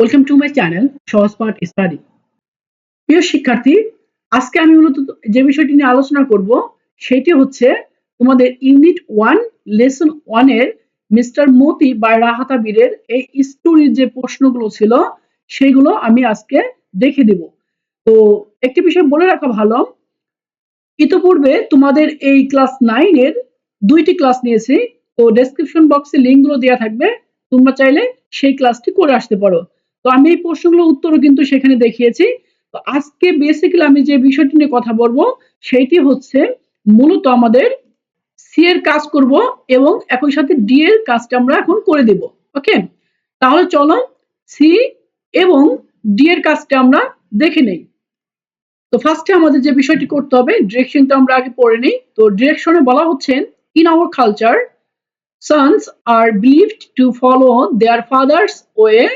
Welcome to my channel সহজ পাঠ study প্রিয় শিক্ষার্থী, আজকে আমি মূলত যে বিষয়টি নিয়ে আলোচনা করব, সেটি হচ্ছে তোমাদের ইউনিট ওয়ান লেসন ওয়ানের মিস্টার মতি বা রাহাতা বীরের এই স্টোরির যে প্রশ্নগুলো ছিল, সেগুলো আমি আজকে দেখে দেব। তো একটি বিষয় বলে রাখা ভালো, ইতোপূর্বে তোমাদের এই ক্লাস নাইনের দুইটি ক্লাস নিয়েছি, তো ডেসক্রিপশন বক্সে লিঙ্কগুলো দেওয়া থাকবে, তোমরা চাইলে সেই ক্লাসটি করে আসতে পারো। তো আমি এই প্রশ্নগুলোর উত্তরও কিন্তু সেখানে দেখিয়েছি। তো আজকে বেসিক্যালি আমি যে বিষয়টি নিয়ে কথা বলব সেইটি হচ্ছে মূলত আমাদের সি এর কাজ করব এবং একই সাথে ডি এর কাজটা আমরা এখন করে দেব ওকে তাহলে চলো সি এবং ডি এর কাজটা আমরা দেখে নেই। তো ফার্স্টে আমাদের যে বিষয়টি করতে হবে ডিরেকশনটা আমরা আগে পড়ে নিই। তো ডিরেকশনে বলা হচ্ছে in our culture sons are believed to follow their father's way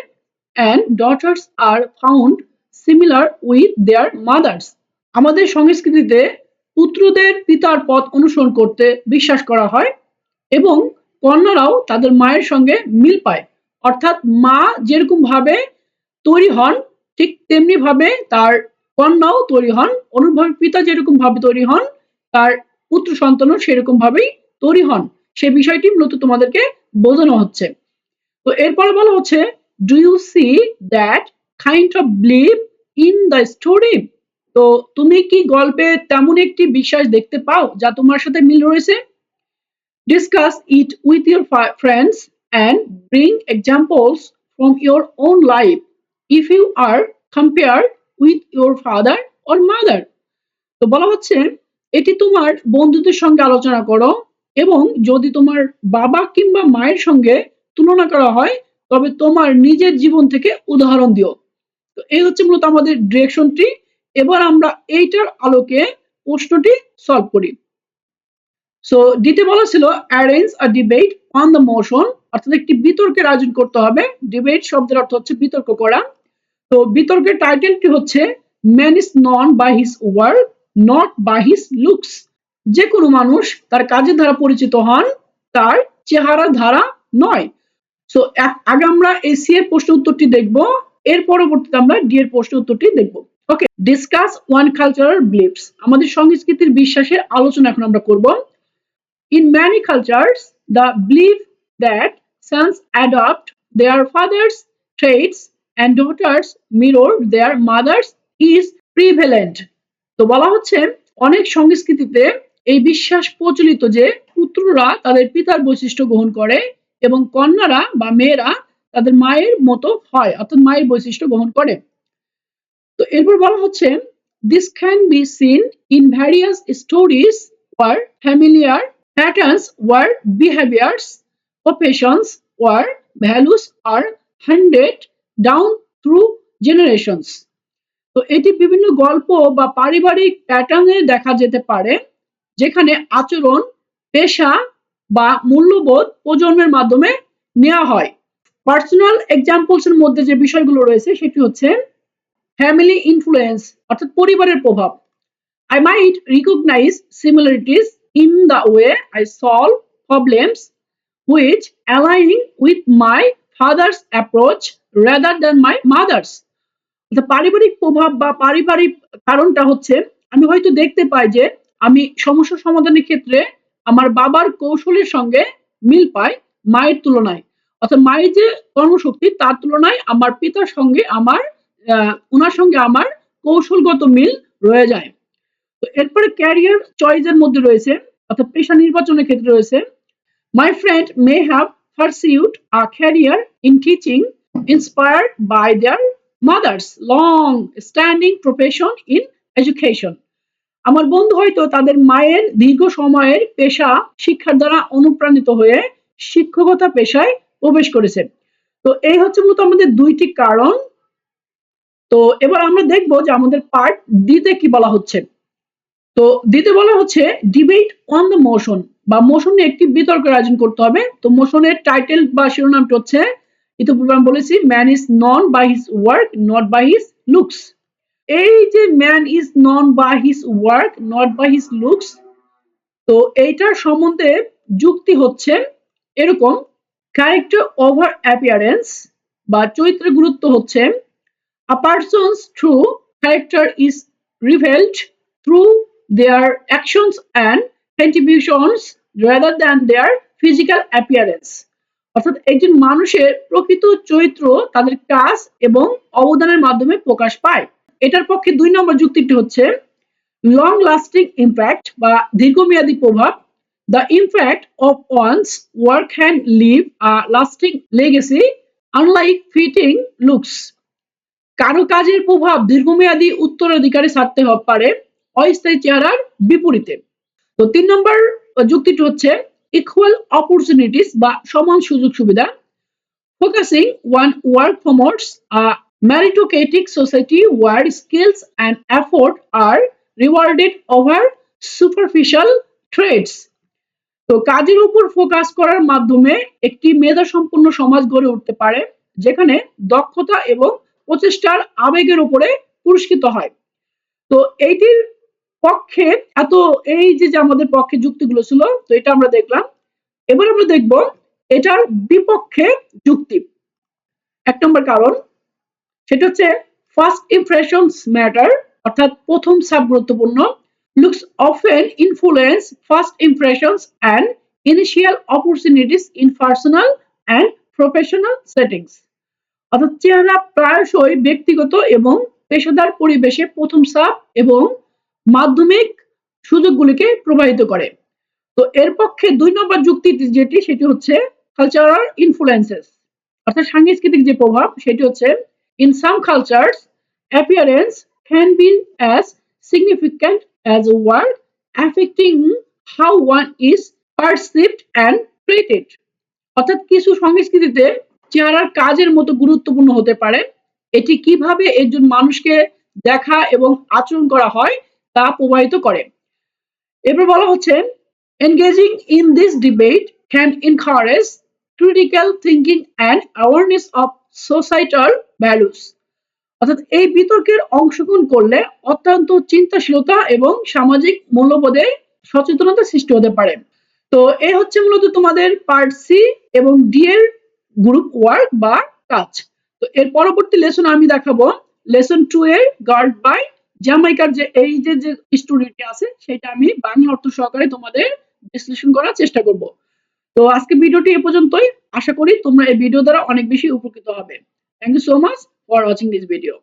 and daughters are found similar with their mothers. আমাদের সংস্কৃতিতে পুত্রদের পিতার পথ অনুসরণ করতে বিশ্বাস করা হয় এবং কন্যারাও তাদের মায়ের সঙ্গে মিল পায়। অর্থাৎ মা যেরকম ভাবে তৈরি হন, ঠিক তেমনি ভাবে তার কন্যাও তৈরি হন। অনুভাবে পিতা যেরকম ভাবে তৈরি হন, তার পুত্র সন্তানও সেরকম ভাবেই তৈরি হন। সে বিষয়টি মূলত তোমাদেরকে বোঝানো হচ্ছে। তো এরপরে বলা হচ্ছে do you see that kind of belief in the story তো তুমি কি গল্পে তেমন একটি বিশ্বাস দেখতে পাও যা তোমার সাথে মিল রয়েছে? Discuss it with your friends and bring examples from your own life if you are compare with your father or mother তো বলা হচ্ছে, এটি তোমার বন্ধুদের সঙ্গে আলোচনা করো এবং যদি তোমার বাবা কিংবা মায়ের সঙ্গে তুলনা করা হয় তবে তোমার নিজের জীবন থেকে উদাহরণ দিও। তো এই হচ্ছে মূলত আমাদের ডিরেকশনটি এবার আমরা এইটার আলোকে প্রশ্নটি সলভ করি। সো দিতে বলা ছিল arrange a debate on the motion অর্থাৎ একটি বিতর্কের আয়োজন করতে হবে। ডিবেট শব্দের অর্থ হচ্ছে বিতর্ক করা। তো বিতর্কের টাইটেলটি হচ্ছে man is known by his work not by his looks যে কোনো মানুষ তার কাজের দ্বারা পরিচিত হন, তার চেহারা ধারা নয়। সো আগে আমরা এই সি এর প্রশ্ন উত্তরটি দেখব, এর পরবর্তীতে আমরা ডি এর প্রশ্ন উত্তরটি দেখব। Okay discuss one cultural beliefs আমাদের সংস্কৃতির বিশ্বাসের আলোচনা এখন আমরা করব। In many cultures the belief that sons adopt their fathers' trades and daughters mirror their mothers is prevalent তো বলা হচ্ছে, অনেক সংস্কৃতিতে এই বিশ্বাস প্রচলিত যে পুত্ররা তাদের পিতার বৈশিষ্ট্য গ্রহণ করে এবং কন্যারা বা মেয়েরা তাদের মায়ের মতো হয়, অর্থাৎ মায়ের বৈশিষ্ট্য গ্রহণ করে। তো এরপর বলা হচ্ছে this can be seen in various stories where familiar patterns where behaviours professions where values are handed down through generations তো এটি বিভিন্ন গল্প বা পারিবারিক প্যাটার্নে দেখা যেতে পারে, যেখানে আচরণ, পেশা বা মূল্যবোধ প্রজন্মের মাধ্যমে নেওয়া হয়। পার্সোনাল এক্সাম্পলস এর মধ্যে যে বিষয়গুলো রয়েছে, সেটি হচ্ছে ফ্যামিলি ইনফ্লুয়েন্স অর্থাৎ পরিবারের প্রভাব। I might recognise similarities in the way I solve problems which aligning with my father's approach rather than my mother's পারিবারিক প্রভাব বা পারিবারিক কারণটা হচ্ছে, আমি হয়তো দেখতে পাই যে আমি সমস্যা সমাধানের ক্ষেত্রে আমার বাবার কৌশলের সঙ্গে মিল পাই মায়ের তুলনায়। অর্থাৎ মায়ের যে কর্মশক্তি, তার তুলনায় আমার পিতার সঙ্গে আমার ওনার সঙ্গে আমার কৌশলগত মিল রয়ে যায়। তো এরপরে ক্যারিয়ার চয়েসের মধ্যে রয়েছে, অর্থাৎ পেশা নির্বাচনের ক্ষেত্রে রয়েছে। My friend may have pursued a career in teaching inspired by their mothers, long standing profession in education আমার বন্ধু হয়তো তাদের মায়ের দীর্ঘ সময়ের পেশা শিক্ষার দ্বারা অনুপ্রাণিত হয়ে শিক্ষকতা পেশায় প্রবেশ করেছে। তো এই হচ্ছে মূলত আমাদের দুইটি কারণ। তো এবার আমরা দেখব যে আমাদের পার্ট দিতে কি বলা হচ্ছে। তো দিতে বলা হচ্ছে ডিবেট অন দ্য মোশন বা মোশনে একটি বিতর্কের আয়োজন করতে হবে। তো মোশনের টাইটেল বা শিরোনামটা হচ্ছে, ইতিপূর্বে আমি বলেছি man is known by his work not by his looks এই যে man is known by his work not by his looks তো এইটার সম্বন্ধে যুক্তি হচ্ছে এরকম ক্যারেক্টার ওভার অ্যাপিয়ারেন্স বা চরিত্রের গুরুত্ব হচ্ছে a person's true character is revealed through their actions and contributions rather than their physical appearance অর্থাৎ একজন মানুষের প্রকৃত চরিত্র তাদের কাজ এবং অবদানের মাধ্যমে প্রকাশ পায়। এটার পক্ষে দুই নম্বর যুক্তিটি হচ্ছে লং লাস্টিং ইম্প্যাক্ট বা দীর্ঘমেয়াদী প্রভাব the impact of one's work and leave a lasting legacy unlike fitting looks কারও কাজের প্রভাব দীর্ঘমেয়াদী উত্তরাধিকারে ছাড়তে পারে, অস্থায়ী চেহারার বিপরীতে। তো তিন নম্বর যুক্তিটি হচ্ছে ইকুয়াল অপরচুনিটিস বা সমান সুযোগ সুবিধা focusing one work a meritocratic society where skills and effort are rewarded over superficial traits. তো কাজের উপর ফোকাস করার মাধ্যমে একটি মেধা সম্পন্ন সমাজ গড়ে উঠতে পারে, যেখানে দক্ষতা এবং প্রচেষ্টার আবেগের উপরে পুরস্কৃত হয়। তো এইটির পক্ষে, এত এই যে আমাদের পক্ষে যুক্তিগুলো ছিল, তো এটা আমরা দেখলাম। এবার আমরা দেখব এটার বিপক্ষে যুক্তি। এক নম্বর কারণ সেটা হচ্ছে ফার্স্ট ইমপ্রেশনস ম্যাটার অর্থাৎ প্রথম সাব গুরুত্বপূর্ণ looks often influence first impressions and initial opportunities in personal and professional settings অর্থাৎ চেহারা প্রায়শই ব্যক্তিগত এবং পেশাদার পরিবেশে প্রথম সাপ এবং মাধ্যমিক সুযোগগুলিকে প্রভাবিত করে। তো এর পক্ষে দুই নম্বর যুক্তি যেটি, সেটি হচ্ছে কালচারাল ইনফ্লুয়েন্সেস অর্থাৎ সাংস্কৃতিক যে প্রভাব, সেটি হচ্ছে in some cultures appearance can be as significant as a word affecting how one is perceived and treated. অর্থাৎ কিছু সংস্কৃতিতে চেহারার কাজের মতো গুরুত্বপূর্ণ হতে পারে। এটি কীভাবে একজন মানুষকে দেখা এবং আচরণ করা হয় তা প্রভাবিত করে। এরপর বলা হচ্ছে engaging in this debate can encourage critical thinking and awareness of societal values অর্থাৎ এই বিতর্কের অংশগ্রহণ করলে অত্যন্ত চিন্তাশীলতা এবং সামাজিক মূল্যবোধে সচেতনতা সৃষ্টি হতে পারে। তো এ হচ্ছে মূলত তোমাদের পার্ট সি এবং ডি এর গ্রুপ ওয়ার্ক বা কাজ। তো এর পরবর্তী লেসন আমি দেখাবো। লেসন টু এর গার্ড বাই জামাইকার যে এই যে যে স্টোরিটি আছে, সেটা আমি বাংলা অর্থ সহকারে তোমাদের বিশ্লেষণ করার চেষ্টা করব। তো আজকে ভিডিওটি এ পর্যন্তই। আশা করি তোমরা এই ভিডিও দ্বারা অনেক বেশি উপকৃত হবে। Thank you so much for watching this video